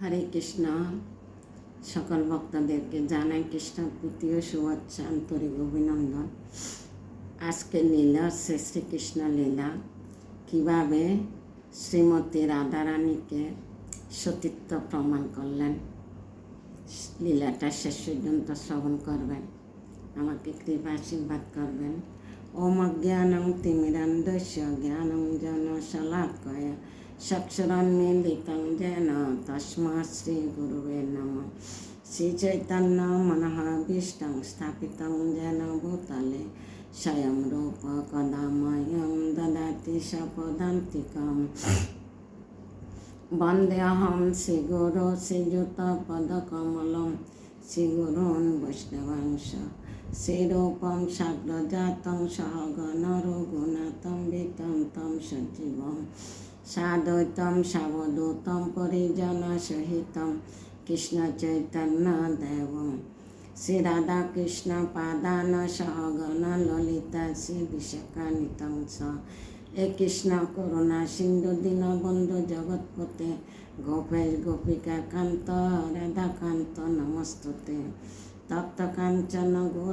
হরে কৃষ্ণ। সকল ভক্তদেরকে জানাই কৃষ্ণ তৃতীয় শুভেচ্ছা আন্তরিক অভিনন্দন। আজকে লীলা হচ্ছে শ্রীকৃষ্ণ লীলা। কীভাবে শ্রীমতী রাধারানীকে সতীত্ব প্রমাণ করলেন? লীলাটা শেষ পর্যন্ত শ্রবণ করবেন। আমাকে কৃপা আশীর্বাদ করবেন। ওম অজ্ঞানং তিমিরান্ধস্য জ্ঞানং জন শলাকয়া సక్షరాన్నిలితం జన తస్మా శ్రీ గురువే నమ శ్రీ చైతన్య మనహాభీష్టం స్థాపితం జన భూతలే స్వయం రూప కదామయం దదాతి సపదాంతికం వందేహం శ్రీగురు శ్రీయుతపదకమలం శ్రీగురున్ వైష్ణవాంశ শ্রীরূপম সাগ্রজাতং সহগণ রঘুনাথম বিতম তম সজীবম সাদ্বৈতম, সাবধূতম, পরিজন সহিতম, কৃষ্ণ চৈতন্য দেব। শ্রী রাধা কৃষ্ণ পাদান সহগণ ললিতা শ্রী বিশাখানিতং এ কৃষ্ণ, করুণা সিন্ধু দীনবন্ধু জগৎপতে গোপেশ গোপিকা কান্ত রাধাকান্ত নমস্তুতে। তপ্ত কাঞ্চন বৃন্দাবনেশ্বরী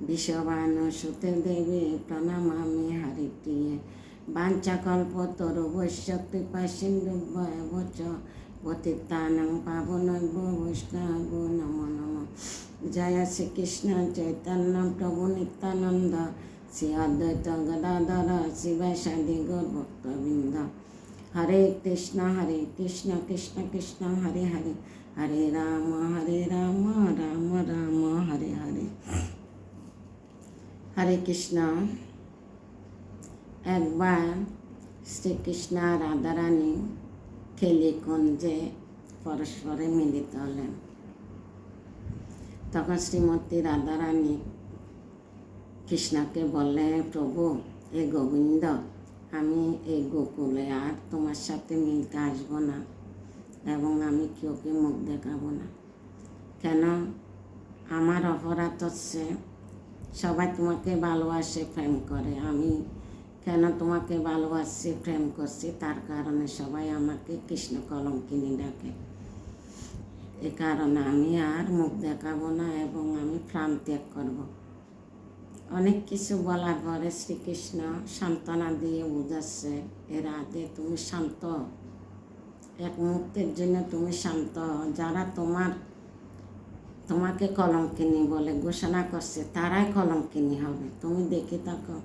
বিশ্ববানুসুতে দেবী প্রণমামি হরিপ্রিয়ে বাঞ্ছাকল্পতরু বৈশ্য কৃপা সিন্ধু বচ পতিতানং পাবনৈব বৈষ্ণব নম নম জয় শ্রীকৃষ্ণ চৈতন্য প্রভু নিত্যানন্দ। শ্রী অদ্বৈত গদাধর শিবাসাদি গৌরভক্তবৃন্দ। হরে কৃষ্ণ হরে কৃষ্ণ কৃষ্ণ কৃষ্ণ, হরে হরে। হরে রাম হরে রাম রাম রাম, হরে হরে। হরে কৃষ্ণ। একবার শ্রীকৃষ্ণ রাধারানী খেলি কুঞ্জে পরস্পরে মিলিত হলেন। তখন শ্রীমতী রাধারানী কৃষ্ণকে বললে প্রভু, এ গোবিন্দ, আমি এই গোকুলে আর তোমার সাথে মিলতে আসব না এবং আমি কেউকে মুখ দেখাবো না। কেন? আমার অপরাধ হচ্ছে সবাই তোমাকে ভালোবাসে, প্রেম করে। আমি কেন তোমাকে ভালোবাসছি প্রেম করছি? তার কারণে সবাই আমাকে কৃষ্ণ কলঙ্কিনী ডাকে। এ কারণে আমি আর মুখ দেখাবো না এবং আমি প্রাণ ত্যাগ করব। অনেক কিছু বলার পরে শ্রীকৃষ্ণ সান্ত্বনা দিয়ে বুঝাচ্ছে এ রাধে তুমি শান্ত। এক মুহূর্তের জন্য তুমি শান্ত। যারা তোমার তোমাকে কলঙ্কিনী বলে ঘোষণা করছে, তারাই কলঙ্কিনী হবে। তুমি দেখে থাকো।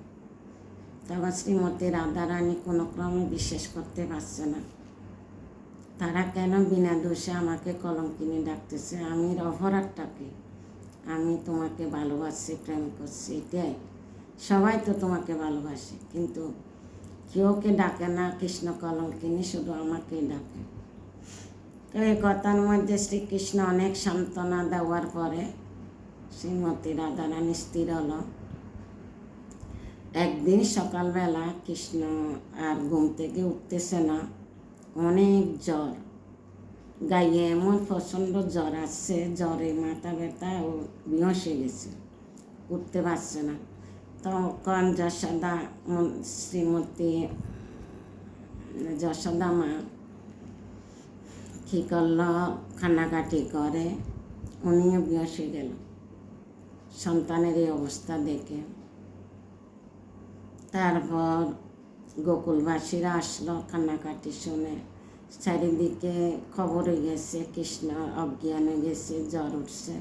তখন শ্রীমতী রাধারানী কোনো ক্রমে বিশ্বাস করতে পারছে না। তারা কেন বিনা দোষে আমাকে কলঙ্কিনী ডাকতেছে? আমি অপরাধটাকে, আমি তোমাকে ভালোবাসি, প্রেম করছি, এটাই। সবাই তো তোমাকে ভালোবাসে, কিন্তু কেউকে ডাকে না, কৃষ্ণ কলঙ্কিনী শুধু আমাকেই ডাকে। তো এই কথার মধ্যে শ্রীকৃষ্ণ অনেক সান্ত্বনা দেওয়ার পরে শ্রীমতী রাধারানী স্থির হলো। একদিন সকালবেলা কৃষ্ণ আর ঘুম থেকে উঠতেছে না। অনেক জ্বর। গায়ে এমন প্রচণ্ড জ্বর আসছে, জ্বরে মাথা ব্যথা ও বিহসে গেছে। উঠতে পারছে না। তখন যশোদা শ্রীমতী যশোদা মা কী করল? কান্নাকাটি করে। উনিও বিহসে গেল। সন্তানের এই অবস্থা দেখে। তারপর গোকুলবাসীরা আসলো কান্নাকাটি শুনে। চারিদিকে খবর গেছে, কৃষ্ণ অজ্ঞানে গেছে, জ্বর উঠছে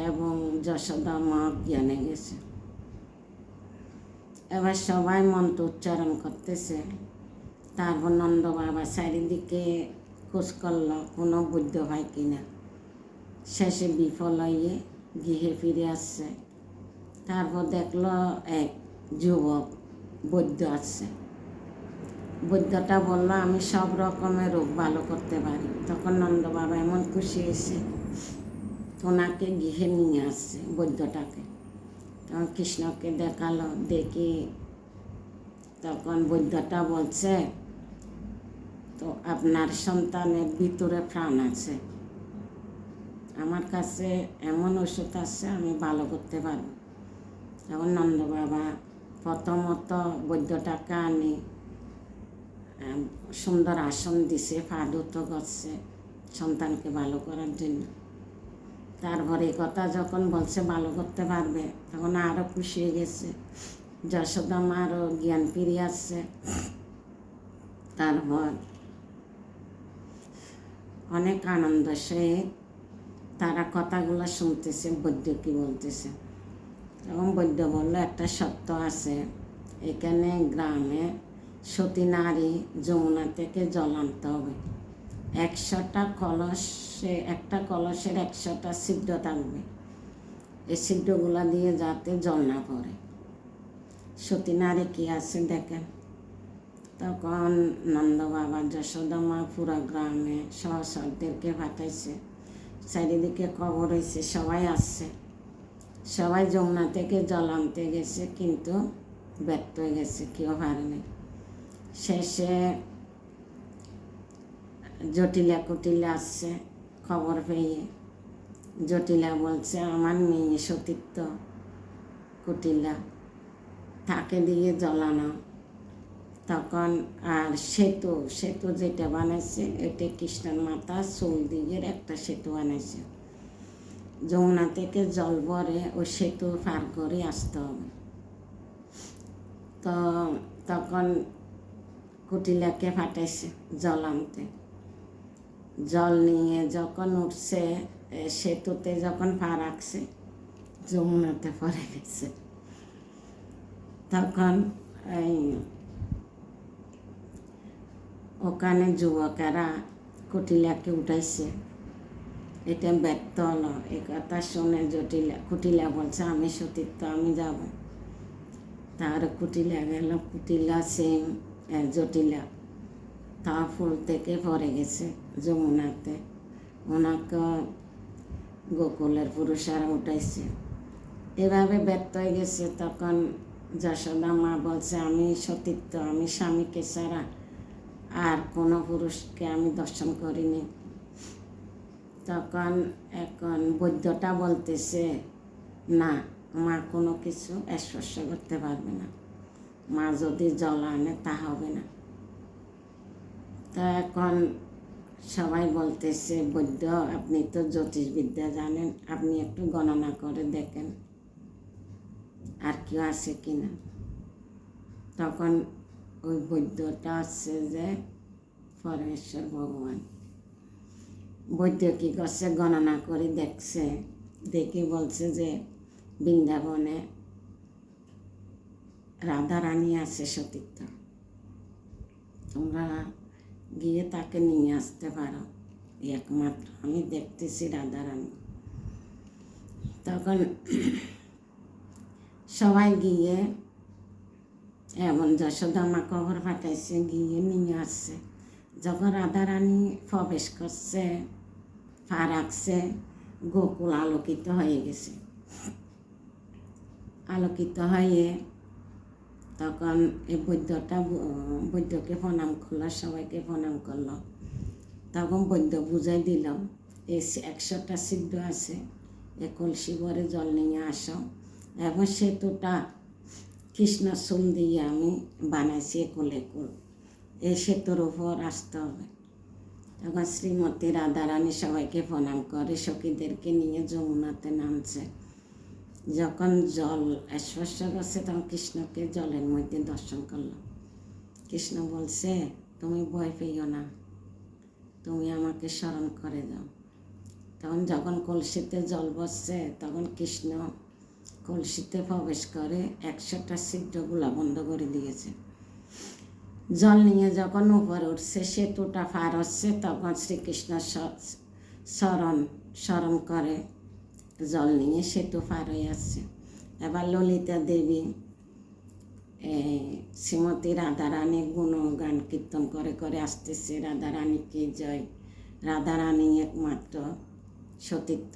এবং যশোদা মা অজ্ঞানে গেছে। এবার সবাই মন্ত্র উচ্চারণ করতেছে। তারপর নন্দ বাবা চারিদিকে খোঁজ করল, কোনো বুদ্ধ হয় কিনা শেষে বিফল হয়ে গৃহে ফিরে আসছে। তারপর দেখল এক যুবক বৈদ্য আছে। বৈদ্যটা বলল, আমি সব রকমের রোগ ভালো করতে পারি। তখন নন্দ বাবা এমন খুশি হয়েছে, ওনাকে গৃহে নিয়ে আসছে বৈদ্যটাকে। তখন কৃষ্ণকে দেখাল, দেখি তখন বৈদ্যটা বলছে তো আপনার সন্তানের ভিতরে প্রাণ আছে। আমার কাছে এমন ওষুধ আছে, আমি ভালো করতে পারব। তখন নন্দ বাবা প্রথমত বৈদ্যটাকে আনি সুন্দর আসন দিছে ফাদুত করছে সন্তানকে ভালো করার জন্য। তারপরে এই কথা যখন বলছে ভালো করতে পারবে, তখন আরও খুশি হয়ে গেছে। যশোদা মারও জ্ঞান ফিরিয়ে আসছে। তারপর অনেক আনন্দ। সহিত তারা কথাগুলো শুনতেছে, বৈদ্য কি বলতেছে? এবং বৈদ্য বলল, একটা সত্য আছে। এখানে গ্রামে সতী নারী যমুনা থেকে জল আনতে হবে। একশোটা কলসে, একটা কলসের একশোটা সিদ্ধ থাকবে। এই সিদ্ধগুলা দিয়ে যাতে জল না পড়ে। সতী নারী কি আছে দেখেন। তখন নন্দ বাবা যশোদা মা পুরা গ্রামে সহসরদেরকে পাঠাইছে। চারিদিকে খবর হয়েছে সবাই আসছে। সবাই যমুনা থেকে জল আনতে গেছে, কিন্তু ব্যর্থ হয়ে গেছে, কেউ পারেনি। শেষে জটিলা কুটিলা আসছে, খবর পেয়ে। জটিলা বলছে, আমার মেয়ে সতীর্থ কুটিলা, তাকে দিয়ে জ্বলানো তখন আর সেতু সেতু যেটা বানাইছে, এটা কৃষ্ণের মাথা, চুল একটা সেতু বানাইছে। যমুনা থেকে জল ভরে ওই সেতু পার করে আসতে হবে। তো তখন কুটিলাকে ফাটাইছে জল আনতে। জল নিয়ে যখন উঠছে সেতুতে যখন পা রাখছে, যমুনাতে পড়ে গেছে। তখন এই ওখানে যুবকেরা কুটিলাকে উঠাইছে। এটা ব্যর্থ হলো। এ কথা শুনে জটিলা, কুটিলা বলছে, আমি সতীর্থ, আমি যাব। তার কুটিলা গেল, কুটিলা সেম জটিলা। তা ফুল থেকে পড়ে গেছে যমুনাতে। ওনাকে গোকুলের পুরুষারা উঠাইছে। এভাবে ব্যর্থ হয়ে গেছে তখন যশোদা মা বলছে, আমি সতীর্থ, আমি স্বামীকে ছাড়া আর কোনো পুরুষকে আমি দর্শন করিনি। তখন এখন বৈদ্যটা বলতেছে, না, মা কোনো কিছু স্পর্শ করতে পারবে না। মা যদি জল আনে তা হবে না। তা এখন সবাই বলতেছে, বৈদ্য, আপনি তো জ্যোতিষবিদ্যা জানেন, আপনি একটু গণনা করে দেখেন, আর কেউ আছে কি না তখন ওই বৈদ্যটা আছে যে পরমেশ্বর ভগবান। বৈদ্য কী করছে? গণনা করে দেখছে। দেখে বলছে যে বৃন্দাবনে রাধা রানী আছে সতীর্থ। তোমরা গিয়ে তাকে নিয়ে আসতে পারো। একমাত্র আমি দেখতেছি রাধা রানী তখন সবাই গিয়ে এমন যশোদা মা খবর পাঠাইছে, গিয়ে নিয়ে আসছে। যখন রাধা রানী প্রবেশ করছে, পা রাখছে, গোকুল আলোকিত হয়ে গেছে। আলোকিত হয়ে তখন এই বৈদ্যটা, বৈদ্যকে প্রণাম করল, সবাইকে প্রণাম করল। তখন বৈদ্য বুঝাই দিল সে- একশোটা সিদ্ধ আছে, এ কলসি ভরে জল নিয়ে আসো। এবং সেতুটা কৃষ্ণ চুল দিয়ে আমি বানাইছি একুল একুল। এই সেতুর উপর আসতে হবে। তখন শ্রীমতী রাধারানী সবাইকে প্রণাম করে, সখীদেরকে নিয়ে যমুনাতে নামছে। যখন জল স্পর্শ করছে তখন কৃষ্ণকে জলের মধ্যে দর্শন করল। কৃষ্ণ বলছে, তুমি ভয় পেও না। তুমি আমাকে স্মরণ করে দাও। তখন যখন কলসিতে জল বসছে, তখন কৃষ্ণ কলসিতে প্রবেশ করে একশোটা ছিদ্রগুলা বন্ধ করে দিয়েছে। জল নিয়ে যখন উপরে উঠছে, সেতুটা পার হচ্ছে, তখন শ্রীকৃষ্ণ স্মরণ স্মরণ করে জল নিয়ে সেতু পার হয়ে আসছে। এবার ললিতা দেবী শ্রীমতী রাধারানীর গুণগান কীর্তন করে করে আসতেছে। রাধা রাধারানীকে জয়, রাধারানী একমাত্র সতীর্থ।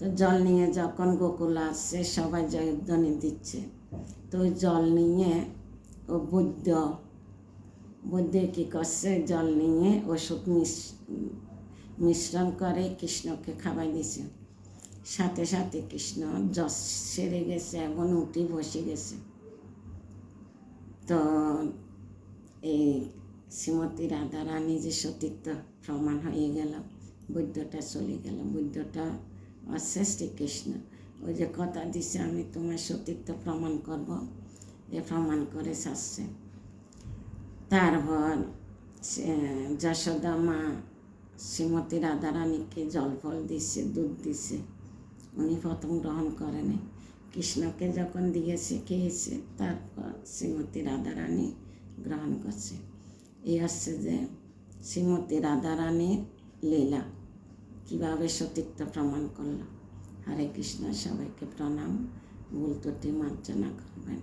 তো জল নিয়ে যখন গোকুল আসছে, সবাই জয়ধ্বনি দিচ্ছে। তো জল নিয়ে ও বৈদ্য বৈদ্য কী করছে? জল নিয়ে ওষুধ মিশ, মিশ্রণ করে কৃষ্ণকে খাওয়াই দিছে। সাথে সাথে কৃষ্ণ জস সেরে গেছে এবং উঠি বসে গেছে। তো এই শ্রীমতী রাধা রানী যে সতীত্ব প্রমাণ হয়ে গেল, বুদ্ধটা চলে গেল। বুদ্ধটা আছে শ্রীকৃষ্ণ ওই যে কথা দিছে, আমি তোমার সতীত্ব প্রমাণ করব। এ প্রমাণ করে শাসছে তারপর যশোদা মা শ্রীমতী রাধারানীকে জল ফল দিচ্ছে দুধ দিচ্ছে উনি প্রথম গ্রহণ করেনি কৃষ্ণকে যখন দিয়েছে খেয়েছে তারপর শ্রীমতী রাধারানী গ্রহণ করছে। এই হচ্ছে যে শ্রীমতী রাধারানীর লীলা। কীভাবে সতীত্ব প্রমাণ করল হরে কৃষ্ণ সবাইকে প্রণাম। ভুল ত্রুটি মার্জনা করবেন।